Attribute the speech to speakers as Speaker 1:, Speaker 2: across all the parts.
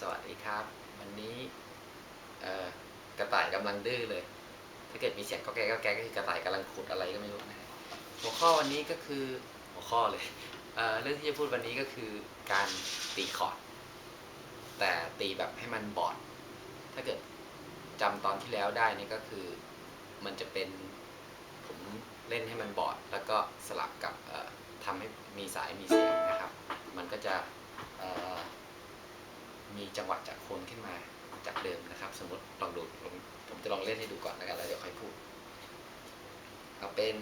Speaker 1: สวัสดีครับ วันนี้กระต่ายกำลังดื้อเลย ถ้าเกิดมีเสียงก็แกก็แกก็คือกระต่ายกำลังขุดอะไรก็ไม่รู้นะฮะหัวข้อวันนี้ก็คือหัวข้อเลยเเรื่องที่จะพูดวันนี้ก็คือการตีคอร์ดแต่ตีแบบให้มันบอด ถ้าเกิดจำตอนที่แล้วได้นี่ก็คือมันจะเป็นผมเล่นให้มันบอด แล้วก็สลับกับเอ่อทำให้มีสายมีเสียงนะครับ มันก็จะเมีจังหวะจากโคนขึ้นมาจากเดิมนะครับ สมมติลองดูผมจะลองเล่นให้ดูก่อนแล้วกันแล้วเดี๋ยวค่อยพูดเอาเป็น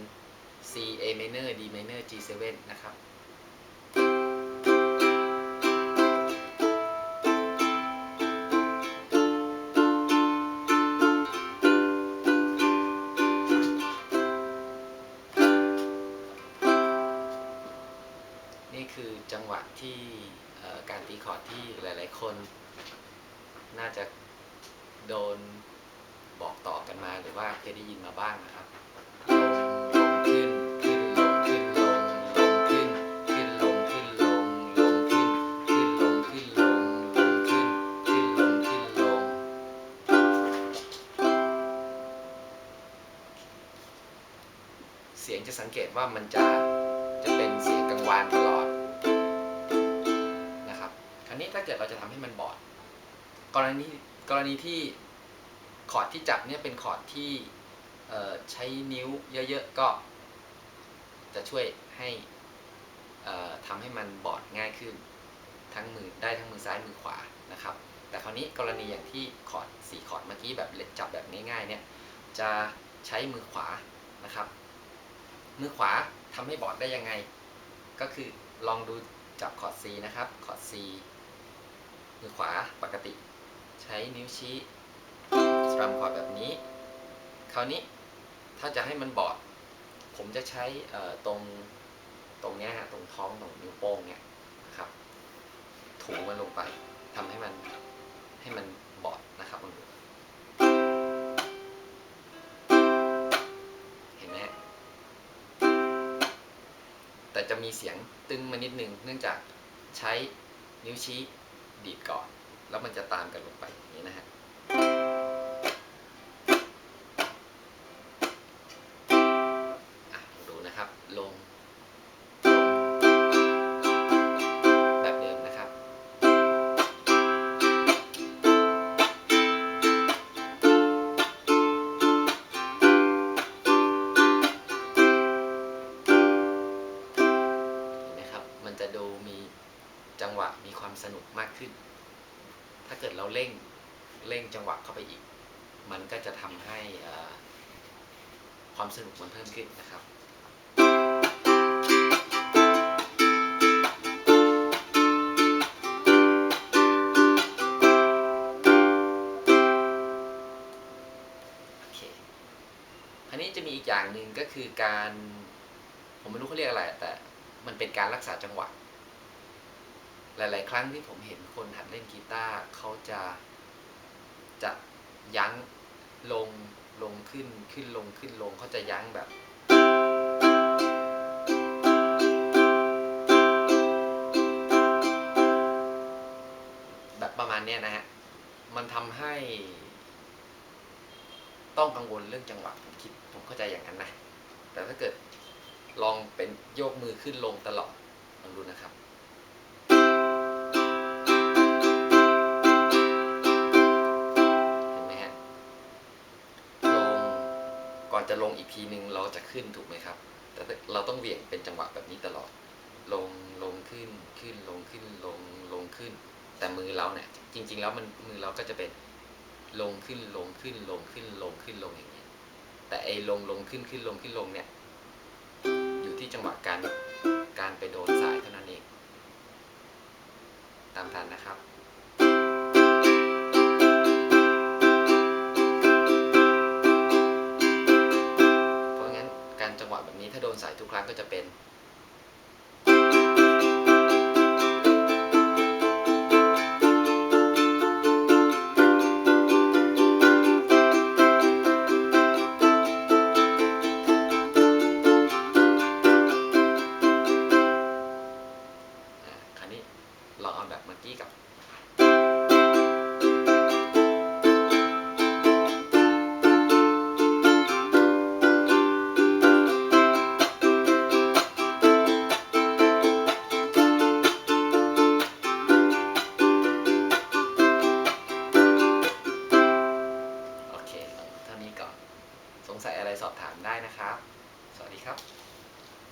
Speaker 1: C A minor D minor G 7นะครับนี่คือจังหวะที่ การตีคอร์ดที่หลาย ๆ คน น่าจะโดนบอกต่อกันมาหรือว่าเคยได้ยินมาบ้างนะครับลงลงขึ้นขึ้นลงขึ้นลงลงขึ้นขึ้นลงขึ้นลงลงขึ้นขึ้นลงขึ้นลงลงขึ้นขึ้นลงขึ้นลงเสียงจะสังเกตว่ามันจะจะเป็นเสียงกังวานตลอด นะครับคราวนี้ถ้าเกิดเราจะทำให้มันบอด กรณีกรณีที่คอร์ดที่จับเนี่ยเป็นคอร์ดที่ใช้นิ้วเยอะๆก็ จะช่วยให้เอ่อทำให้มันบอดง่ายขึ้น ทั้งมือได้ทั้งมือซ้ายมือขวานะครับ แต่คราวนี้กรณีอย่างที่คอร์ดสี่คอร์ดเมื่อกี้แบบจับแบบง่ายๆเนี่ยจะใช้มือขวานะครับ มือขวาทำให้บอดได้ยังไง ก็คือลองดูจับคอร์ด C นะครับ คอร์ด C มือขวาปกติ ใช้นิ้วชี้สตรัมคอร์ดแบบนี้ คราวนี้ถ้าจะให้มันบอด ผมจะใช้ตรงตรงเนี้ยฮะตรงท้องตรงนิ้วโป้งเนี่ยนะครับ ถูมันลงไปทำให้มันให้มันบอดนะครับลองดูเห็นไหมฮะแต่จะมีเสียงตึงมานิดนึงเนื่องจากใช้นิ้วชี้ ดีดก่อน แล้วมันจะตามกันลงไปอย่างนี้นะฮะอะะมีความสนุกมากขึ้น ถ้าเกิดเราเร่งเร่งจังหวะเข้าไปอีก มันก็จะทำให้ความสนุกมันเพิ่มขึ้นนะครับโอเคคราวนี้จะมีอีกอย่างหนึ่งก็คือการ ผมไม่รู้เขาเรียกอะไร แต่มันเป็นการรักษาจังหวะ หลาย ๆ ครั้งที่ผมเห็นคนหัดเล่นกีตาร์เขาจะจะยั้งลงลงขึ้นขึ้นลงขึ้นลงเขาจะยั้งแบบ แบบประมาณนี้นะฮะ มันทำให้ ต้องกังวลเรื่องจังหวะผมคิดผมเข้าใจอย่างนั้นนะ แต่ถ้าเกิดลองเป็นโยกมือขึ้นลงตลอดลองดูนะครับ ก่อนจะลงอีกทีนึงเราจะขึ้นถูกไหมครับ แต่เราต้องเหวี่ยงเป็นจังหวะแบบนี้ตลอด ลงลงขึ้นขึ้นลงขึ้นลงลงขึ้น แต่มือเราเนี่ยจริง ๆ แล้วมันมือเราก็จะเป็นลงขึ้นลงขึ้นลงขึ้นลงขึ้นลงอย่างนี้แต่ไอ้ลงลงขึ้นขึ้นลงขึ้นลงเนี่ยอยู่ที่จังหวะการการไปโดนสายเท่านั้นเอง ตามทันนะครับ